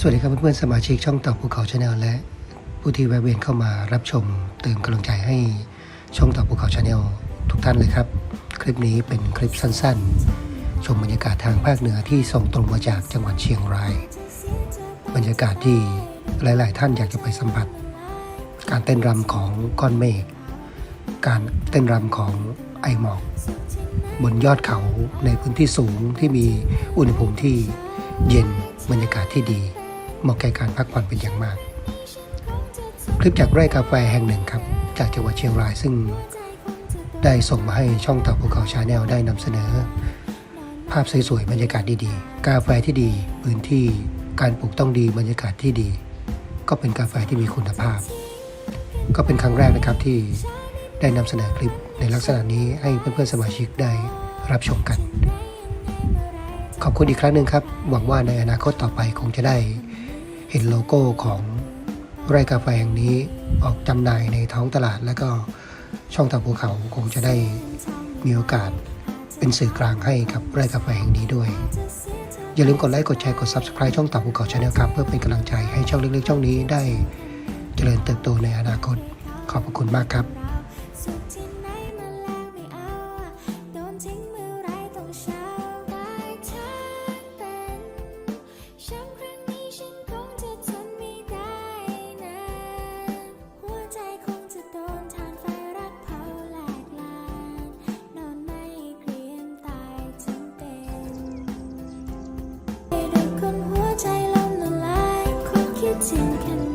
สวัสดีครับเพื่อนๆสมาชิกช่องต่อภูเขาชาแนลและผู้ที่แวะเวียนเข้ามารับชมเติมกำลังใจให้ช่องต่อภูเขาชาแนลทุกท่านเลยครับ คลิปนี้เป็นคลิปสั้นๆ ชมบรรยากาศทางภาคเหนือที่ส่งตรงมาจากจังหวัดเชียงราย บรรยากาศที่หลาย ๆ ท่านอยากจะไปสัมผัส การเต้นรำของก้อนเมฆการเต้นรำของไอหมอก บนยอดเขาในพื้นที่สูงที่มีอุณหภูมิที่เย็นบรรยากาศที่ดี เหมาะแก่การพักผ่อนเป็นอย่างมาก คลิปจากไร่กาแฟแห่งหนึ่งครับ จากจังหวัดเชียงรายซึ่งได้ส่งมาให้ช่องต่อภูเขาชาแนลได้นำเสนอ ภาพสวยๆบรรยากาศดีๆ กาแฟที่ดีพื้นที่การปลูกต้องดีบรรยากาศที่ดี ก็เป็นกาแฟที่มีคุณภาพ ก็เป็นครั้งแรกนะครับที่ได้นำเสนอคลิปในลักษณะนี้ให้เพื่อนๆสมาชิกได้รับชมกัน ขอบคุณอีกครั้งหนึ่งครับ หวังว่าในอนาคตต่อไปคงจะได้ ห็นโลโก้ของไร่กาแฟแห่งนี้ออกจำหน่ายในท้องตลาด และก็ช่องทางภูเขาคงจะได้มีโอกาสเป็นสื่อกลางให้กับไร่กาแฟแห่งนี้ด้วย อย่าลืมกดไลค์กดแชร์กด Subscribe ช่องต่อภูเขาชาแนลครับ เพื่อเป็นกำลังใจให้ช่องเล็กๆช่องนี้ได้เจริญเติบโตในอนาคต ขอบพระคุณมากครับ tin